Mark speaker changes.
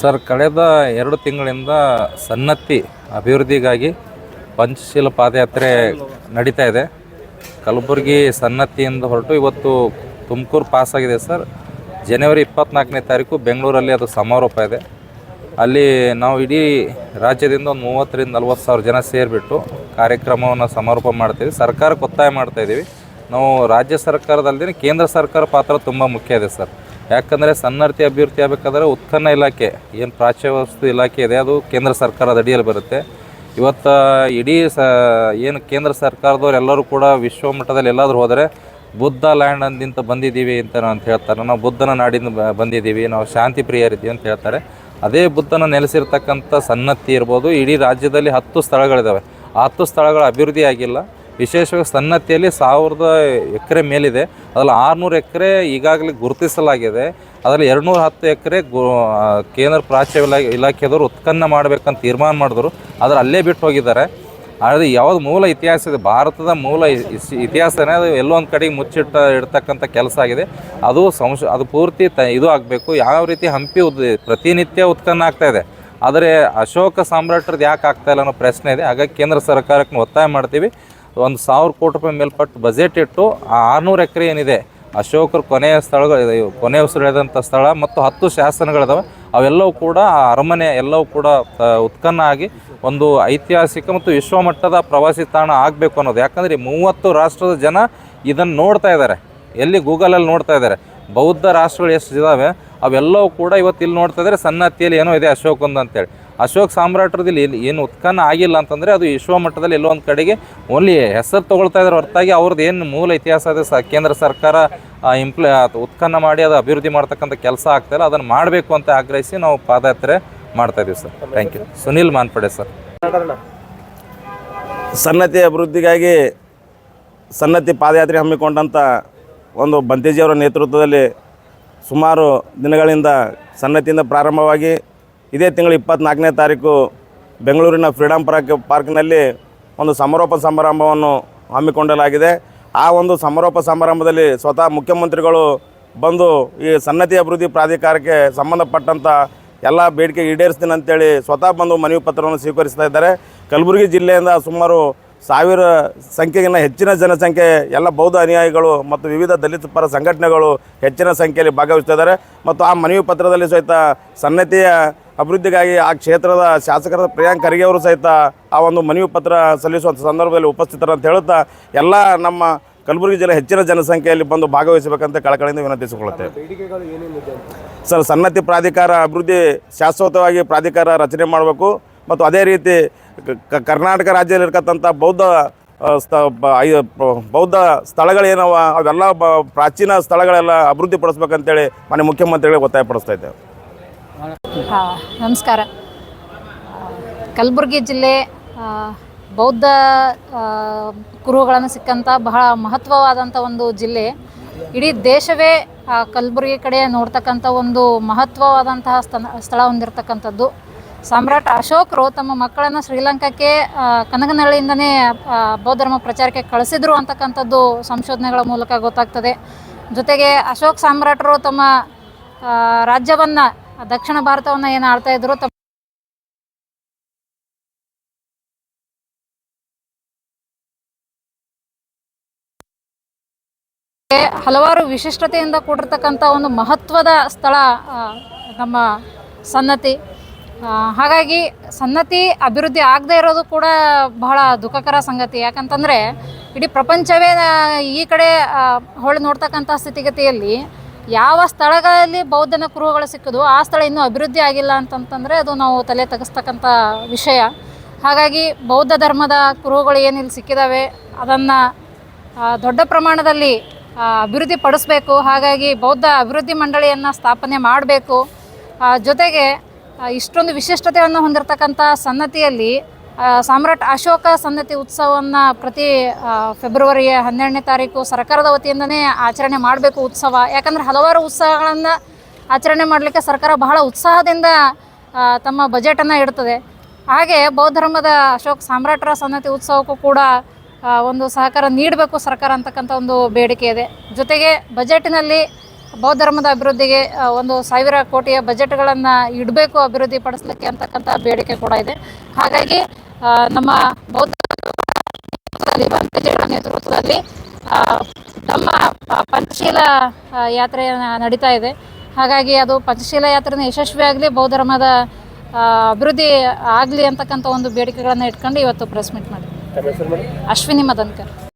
Speaker 1: Sir, ಕಳೆದ ಎರಡು ತಿಂಗಳಿಂದ ಸನ್ನತಿ ಅಭಿವೃದ್ಧಿಗಾಗಿ ಪಂಚಶೀಲ ಪಾದಯಾತ್ರೆ ನಡೀತಾ ಇದೆ. ಕಲಬುರಗಿ ಸನ್ನತಿಯಿಂದ ಹೊರಟು ಇವತ್ತು ತುಮಕೂರು ಪಾಸ್ ಆಗಿದೆ ಸರ್. ಜನವರಿ ಇಪ್ಪತ್ನಾಲ್ಕನೇ ತಾರೀಕು ಬೆಂಗಳೂರಲ್ಲಿ ಅದು ಸಮಾರೋಪ ಇದೆ. ಅಲ್ಲಿ ನಾವು ಇಡೀ ರಾಜ್ಯದಿಂದ ಒಂದು ಮೂವತ್ತರಿಂದ ನಲ್ವತ್ತು ಸಾವಿರ ಜನ ಸೇರಿಬಿಟ್ಟು ಕಾರ್ಯಕ್ರಮವನ್ನು ಸಮಾರೋಪ ಮಾಡ್ತೀವಿ. ಸರ್ಕಾರಕ್ಕೆ ಒತ್ತಾಯ ಮಾಡ್ತಾಯಿದ್ದೀವಿ ನಾವು ರಾಜ್ಯ ಸರ್ಕಾರದಲ್ಲದೆ ಕೇಂದ್ರ ಸರ್ಕಾರ ಪಾತ್ರ ತುಂಬ ಮುಖ್ಯ ಇದೆ ಸರ್. ಯಾಕಂದರೆ ಸನ್ನರ್ತಿ ಅಭಿವೃದ್ಧಿ ಆಗಬೇಕಾದ್ರೆ ಉತ್ಪನ್ನ ಇಲಾಖೆ, ಏನು ಪ್ರಾಚ್ಯ ವಸ್ತು ಇಲಾಖೆ ಇದೆ, ಅದು ಕೇಂದ್ರ ಸರ್ಕಾರದ ಅಡಿಯಲ್ಲಿ ಬರುತ್ತೆ. ಇವತ್ತು ಇಡೀ ಸ, ಏನು ಕೇಂದ್ರ ಸರ್ಕಾರದವ್ರು ಎಲ್ಲರೂ ಕೂಡ ವಿಶ್ವ ಮಟ್ಟದಲ್ಲಿ ಎಲ್ಲಾದರೂ ಹೋದರೆ ಬುದ್ಧ ಲ್ಯಾಂಡ್ ಅಂದಿಂತ ಬಂದಿದ್ದೀವಿ ಅಂತ ಅಂತ ಹೇಳ್ತಾರೆ. ನಾವು ಬುದ್ಧನ ನಾಡಿಂದ ಬಂದಿದ್ದೀವಿ, ನಾವು ಶಾಂತಿ ಪ್ರಿಯರಿದ್ದೀವಿ ಅಂತ ಹೇಳ್ತಾರೆ. ಅದೇ ಬುದ್ಧನ ನೆಲೆಸಿರ್ತಕ್ಕಂಥ ಸನ್ನತಿ ಇರ್ಬೋದು. ಇಡೀ ರಾಜ್ಯದಲ್ಲಿ ಹತ್ತು ಸ್ಥಳಗಳಿದ್ದಾವೆ ಆ ಹತ್ತು ಸ್ಥಳಗಳ ಅಭಿವೃದ್ಧಿ ಆಗಿಲ್ಲ. ವಿಶೇಷವಾಗಿ ಸನ್ನತಿಯಲ್ಲಿ ಸಾವಿರದ ಎಕರೆ ಮೇಲಿದೆ. ಅದರಲ್ಲಿ ಆರುನೂರು ಎಕರೆ ಈಗಾಗಲೇ ಗುರುತಿಸಲಾಗಿದೆ. ಅದರಲ್ಲಿ ಎರಡುನೂರ ಹತ್ತು ಎಕರೆ ಗು ಕೇಂದ್ರ ಪ್ರಾಚ್ಯ ಇಲಾ ಇಲಾಖೆದವರು ಉತ್ಪನ್ನ ಮಾಡಬೇಕಂತ ತೀರ್ಮಾನ ಮಾಡಿದ್ರು. ಆದರೆ ಅಲ್ಲೇ ಬಿಟ್ಟು ಹೋಗಿದ್ದಾರೆ. ಆದರೆ ಯಾವುದು ಮೂಲ ಇತಿಹಾಸ ಇದೆ, ಭಾರತದ ಮೂಲ ಇತಿಹಾಸನೇ ಅದು ಎಲ್ಲೋ ಒಂದು ಕಡೆಗೆ ಮುಚ್ಚಿಟ್ಟ, ಇಡ್ತಕ್ಕಂಥ ಕೆಲಸ ಆಗಿದೆ. ಅದು ಸಂಶ, ಅದು ಪೂರ್ತಿ ತ, ಇದು ಆಗಬೇಕು. ಯಾವ ರೀತಿ ಹಂಪಿ ಉದ್, ಪ್ರತಿನಿತ್ಯ ಉತ್ಪನ್ನ ಆಗ್ತಾ ಇದೆ. ಆದರೆ ಅಶೋಕ ಸಾಮ್ರಾಟ್ರದ್ದು ಯಾಕೆ ಆಗ್ತಾಯಿಲ್ಲ ಅನ್ನೋ ಪ್ರಶ್ನೆ ಇದೆ. ಹಾಗಾಗಿ ಕೇಂದ್ರ ಸರ್ಕಾರಕ್ಕೆ ಒತ್ತಾಯ ಮಾಡ್ತೀವಿ. ಒಂದು ಸಾವಿರ ಕೋಟಿ ರೂಪಾಯಿ ಮೇಲ್ಪಟ್ಟು ಬಜೆಟ್ ಇಟ್ಟು ಆ ಆರುನೂರು ಎಕರೆ ಏನಿದೆ, ಅಶೋಕರು ಕೊನೆಯ ಸ್ಥಳಗಳು ಕೊನೆ ಉಸಿರು ಉಸಿರಿಳಿದಂಥ ಸ್ಥಳ ಮತ್ತು ಹತ್ತು ಶಾಸನಗಳಿದಾವೆ. ಅವೆಲ್ಲವೂ ಕೂಡ ಆ ಅರಮನೆ ಎಲ್ಲವೂ ಕೂಡ ಉತ್ಪನ್ನ ಆಗಿ ಒಂದು ಐತಿಹಾಸಿಕ ಮತ್ತು ವಿಶ್ವಮಟ್ಟದ ಪ್ರವಾಸಿ ತಾಣ ಆಗಬೇಕು ಅನ್ನೋದು. ಯಾಕಂದರೆ ಮೂವತ್ತು ರಾಷ್ಟ್ರದ ಜನ ಇದನ್ನು ನೋಡ್ತಾ ಇದ್ದಾರೆ. ಎಲ್ಲಿ ಗೂಗಲಲ್ಲಿ ನೋಡ್ತಾ ಇದ್ದಾರೆ. ಬೌದ್ಧ ರಾಷ್ಟ್ರಗಳು ಎಷ್ಟು ಇದ್ದಾವೆ ಅವೆಲ್ಲವೂ ಕೂಡ ಇವತ್ತು ಇಲ್ಲಿ ನೋಡ್ತಾ ಇದ್ದಾರೆ. ಸನ್ನತಿಯಲ್ಲಿ ಏನೋ ಇದೆ ಅಶೋಕಂದು ಅಂತೇಳಿ. ಅಶೋಕ್ ಸಾಮ್ರಾಟ್ರದಲ್ಲಿ ಏನು ಉತ್ಖನ ಆಗಿಲ್ಲ ಅಂತಂದರೆ ಅದು ವಿಶ್ವ ಮಟ್ಟದಲ್ಲಿ ಎಲ್ಲೋ ಒಂದು ಕಡೆಗೆ ಓನ್ಲಿ ಹೆಸರು ತೊಗೊಳ್ತಾ ಇದ್ದಾರೆ ಹೊರತಾಗಿ ಅವ್ರದ್ದು ಏನು ಮೂಲ ಇತಿಹಾಸ ಅದು ಸ ಕೇಂದ್ರ ಸರ್ಕಾರ ಇಂಪ್ಲ ಉತ್ಖನ್ನ ಮಾಡಿ ಅದು ಅಭಿವೃದ್ಧಿ ಮಾಡ್ತಕ್ಕಂಥ ಕೆಲಸ ಆಗ್ತಾಯಿಲ್ಲ ಅದನ್ನು ಮಾಡಬೇಕು ಅಂತ ಆಗ್ರಹಿಸಿ ನಾವು ಪಾದಯಾತ್ರೆ ಮಾಡ್ತಾ ಇದ್ದೀವಿ sir. Thank you Sunil Manpade sir.
Speaker 2: Sannati ಅಭಿವೃದ್ಧಿಗಾಗಿ ಸನ್ನತಿ ಪಾದಯಾತ್ರೆ ಹಮ್ಮಿಕೊಂಡಂಥ ಒಂದು ಬಂತೇಜಿಯವರ ನೇತೃತ್ವದಲ್ಲಿ ಸುಮಾರು ದಿನಗಳಿಂದ ಸನ್ನತಿಯಿಂದ ಪ್ರಾರಂಭವಾಗಿ ಇದೇ ತಿಂಗಳು ಇಪ್ಪತ್ನಾಲ್ಕನೇ ತಾರೀಕು ಬೆಂಗಳೂರಿನ ಫ್ರೀಡಮ್ ಪಾರ್ಕ್ ಪಾರ್ಕ್ನಲ್ಲಿ ಒಂದು ಸಮಾರೋಪ ಸಮಾರಂಭವನ್ನು ಹಮ್ಮಿಕೊಳ್ಳಲಾಗಿದೆ. ಆ ಒಂದು ಸಮಾರೋಪ ಸಮಾರಂಭದಲ್ಲಿ ಸ್ವತಃ ಮುಖ್ಯಮಂತ್ರಿಗಳು ಬಂದು ಈ ಸನ್ನತಿ ಅಭಿವೃದ್ಧಿ ಪ್ರಾಧಿಕಾರಕ್ಕೆ ಸಂಬಂಧಪಟ್ಟಂಥ ಎಲ್ಲ ಬೇಡಿಕೆ ಈಡೇರಿಸ್ತೀನಿ ಅಂತೇಳಿ ಸ್ವತಃ ಬಂದು ಮನವಿ ಪತ್ರವನ್ನು ಸ್ವೀಕರಿಸ್ತಾ ಇದ್ದಾರೆ. ಕಲಬುರಗಿ ಜಿಲ್ಲೆಯಿಂದ ಸುಮಾರು ಸಾವಿರ ಸಂಖ್ಯೆಗಿನ ಹೆಚ್ಚಿನ ಜನಸಂಖ್ಯೆ, ಎಲ್ಲ ಬೌದ್ಧ ಅನುಯಾಯಿಗಳು ಮತ್ತು ವಿವಿಧ ದಲಿತ ಪರ ಸಂಘಟನೆಗಳು ಹೆಚ್ಚಿನ ಸಂಖ್ಯೆಯಲ್ಲಿ ಭಾಗವಹಿಸ್ತಾ ಇದ್ದಾರೆ. ಮತ್ತು ಆ ಮನವಿ ಪತ್ರದಲ್ಲಿ ಸಹಿತ ಸನ್ನತಿಯ ಅಭಿವೃದ್ಧಿಗಾಗಿ ಆ ಕ್ಷೇತ್ರದ ಶಾಸಕರಾದ ಪ್ರಿಯಾಂಕ್ ಖರ್ಗೆ ಅವರು ಸಹಿತ ಆ ಒಂದು ಮನವಿ ಪತ್ರ ಸಲ್ಲಿಸುವಂಥ ಸಂದರ್ಭದಲ್ಲಿ ಉಪಸ್ಥಿತರಂತ ಹೇಳುತ್ತಾ ಎಲ್ಲ ನಮ್ಮ ಕಲಬುರಗಿ ಜಿಲ್ಲೆ ಹೆಚ್ಚಿನ ಜನಸಂಖ್ಯೆಯಲ್ಲಿ ಬಂದು ಭಾಗವಹಿಸಬೇಕಂತ ಕಳಕಳಿಯಿಂದ ವಿನಂತಿಸಿಕೊಳ್ಳುತ್ತೇವೆ. ಸರ್ ಸನ್ನತಿ ಪ್ರಾಧಿಕಾರ ಅಭಿವೃದ್ಧಿ ಶಾಶ್ವತವಾಗಿ ಪ್ರಾಧಿಕಾರ ರಚನೆ ಮಾಡಬೇಕು ಮತ್ತು ಅದೇ ರೀತಿ ಕರ್ನಾಟಕ ರಾಜ್ಯದಲ್ಲಿ ರಾಜ್ಯದಲ್ಲಿರ್ತಕ್ಕಂಥ ಬೌದ್ಧ ಸ್ಥ ಬೌದ್ಧ ಸ್ಥಳಗಳೇನವ, ಅವೆಲ್ಲ ಪ್ರಾಚೀನ ಸ್ಥಳಗಳೆಲ್ಲ ಅಭಿವೃದ್ಧಿಪಡಿಸ್ಬೇಕಂತೇಳಿ ಮನೆ ಮುಖ್ಯಮಂತ್ರಿಗಳಿಗೆ ಒತ್ತಾಯಪಡಿಸ್ತಾ ಇದ್ದೇವೆ.
Speaker 3: ಹಾಂ, ನಮಸ್ಕಾರ. ಕಲಬುರಗಿ ಜಿಲ್ಲೆ ಬೌದ್ಧ ಕುರುಹುಗಳನ್ನು ಸಿಕ್ಕಂಥ ಬಹಳ ಮಹತ್ವವಾದಂಥ ಒಂದು ಜಿಲ್ಲೆ. ಇಡೀ ದೇಶವೇ ಕಲಬುರಗಿ ಕಡೆ ನೋಡ್ತಕ್ಕಂಥ ಒಂದು ಮಹತ್ವವಾದಂತಹ ಸ್ಥಳ ಹೊಂದಿರತಕ್ಕಂಥದ್ದು. ಸಾಮ್ರಾಟ್ ಅಶೋಕರು ತಮ್ಮ ಮಕ್ಕಳನ್ನು ಶ್ರೀಲಂಕಾಕ್ಕೆ ಕನಗನಹಳ್ಳಿಯಿಂದನೇ ಬೌದ್ಧ ಧರ್ಮ ಪ್ರಚಾರಕ್ಕೆ ಕಳಿಸಿದ್ರು ಅಂತಕ್ಕಂಥದ್ದು ಸಂಶೋಧನೆಗಳ ಮೂಲಕ ಗೊತ್ತಾಗ್ತದೆ. ಜೊತೆಗೆ ಅಶೋಕ್ ಸಾಮ್ರಾಟರು ತಮ್ಮ ರಾಜ್ಯವನ್ನ ದಕ್ಷಿಣ ಭಾರತವನ್ನು ಏನು ಆಡ್ತಾ ಇದ್ರು ಹಲವಾರು ವಿಶಿಷ್ಟತೆಯಿಂದ ಕೂಡಿರ್ತಕ್ಕಂಥ ಒಂದು ಮಹತ್ವದ ಸ್ಥಳ ನಮ್ಮ ಸನ್ನತಿ. ಹಾಗಾಗಿ ಸನ್ನತಿ ಅಭಿವೃದ್ಧಿ ಆಗದೇ ಇರೋದು ಕೂಡ ಬಹಳ ದುಃಖಕರ ಸಂಗತಿ. ಯಾಕಂತಂದರೆ ಇಡೀ ಪ್ರಪಂಚವೇ ಈ ಕಡೆ ಹೊಳೆ ನೋಡ್ತಕ್ಕಂಥ ಸ್ಥಿತಿಗತಿಯಲ್ಲಿ ಯಾವ ಸ್ಥಳಗಳಲ್ಲಿ ಬೌದ್ಧನ ಕುರುಹುಗಳು ಸಿಕ್ಕಿದ್ವು ಆ ಸ್ಥಳ ಇನ್ನೂ ಅಭಿವೃದ್ಧಿ ಆಗಿಲ್ಲ ಅಂತಂತಂದರೆ ಅದು ನಾವು ತಲೆ ತೆಗೆಸ್ತಕ್ಕಂಥ ವಿಷಯ. ಹಾಗಾಗಿ ಬೌದ್ಧ ಧರ್ಮದ ಕುರುಹುಗಳು ಏನಿಲ್ಲಿ ಸಿಕ್ಕಿದ್ದಾವೆ ಅದನ್ನು ದೊಡ್ಡ ಪ್ರಮಾಣದಲ್ಲಿ ಅಭಿವೃದ್ಧಿ ಪಡಿಸ್ಬೇಕು, ಹಾಗಾಗಿ ಬೌದ್ಧ ಅಭಿವೃದ್ಧಿ ಮಂಡಳಿಯನ್ನು ಸ್ಥಾಪನೆ ಮಾಡಬೇಕು. ಜೊತೆಗೆ ಇಷ್ಟೊಂದು ವಿಶಿಷ್ಟತೆಯನ್ನು ಹೊಂದಿರತಕ್ಕಂಥ ಸನ್ನತಿಯಲ್ಲಿ ಸಾಮ್ರಾಟ್ ಅಶೋಕ ಸಂದತಿ ಉತ್ಸವವನ್ನು ಪ್ರತಿ ಫೆಬ್ರವರಿ ಹನ್ನೆರಡನೇ ತಾರೀಕು ಸರ್ಕಾರದ ವತಿಯಿಂದನೇ ಆಚರಣೆ ಮಾಡಬೇಕು ಉತ್ಸವ. ಯಾಕಂದರೆ ಹಲವಾರು ಉತ್ಸವಗಳನ್ನು ಆಚರಣೆ ಮಾಡಲಿಕ್ಕೆ ಸರ್ಕಾರ ಬಹಳ ಉತ್ಸಾಹದಿಂದ ತಮ್ಮ ಬಜೆಟನ್ನು ಇಡ್ತದೆ. ಹಾಗೆ ಬೌದ್ಧ ಧರ್ಮದ ಅಶೋಕ್ ಸಾಮ್ರಾಟರ ಸನ್ನತಿ ಉತ್ಸವಕ್ಕೂ ಕೂಡ ಒಂದು ಸಹಕಾರ ನೀಡಬೇಕು ಸರ್ಕಾರ ಅಂತಕ್ಕಂಥ ಒಂದು ಬೇಡಿಕೆ ಇದೆ. ಜೊತೆಗೆ ಬಜೆಟಿನಲ್ಲಿ ಬೌದ್ಧ ಧರ್ಮದ ಅಭಿವೃದ್ಧಿಗೆ ಒಂದು ಸಾವಿರ ಕೋಟಿಯ ಬಜೆಟ್ಗಳನ್ನು ಇಡಬೇಕು ಅಭಿವೃದ್ಧಿ ಪಡಿಸ್ಲಿಕ್ಕೆ ಅಂತಕ್ಕಂಥ ಬೇಡಿಕೆ ಕೂಡ ಇದೆ. ಹಾಗಾಗಿ ನಮ್ಮ ಬೌದ್ಧ ನೇತೃತ್ವದಲ್ಲಿ ನಮ್ಮ ಪಂಚಶೀಲ ಯಾತ್ರೆ ನಡೀತಾ ಇದೆ. ಹಾಗಾಗಿ ಅದು ಪಂಚಶೀಲ ಯಾತ್ರೆನ ಯಶಸ್ವಿ ಆಗಲಿ ಬೌದ್ಧ ಧರ್ಮದ ಅಭಿವೃದ್ಧಿ ಆಗಲಿ ಅಂತಕ್ಕಂಥ ಒಂದು ಬೇಡಿಕೆಗಳನ್ನು ಇಟ್ಕೊಂಡು ಇವತ್ತು ಪ್ರೆಸ್ ಮೀಟ್ ಮಾಡಿ ಅಶ್ವಿನಿ ಮದನ್ಕರ್.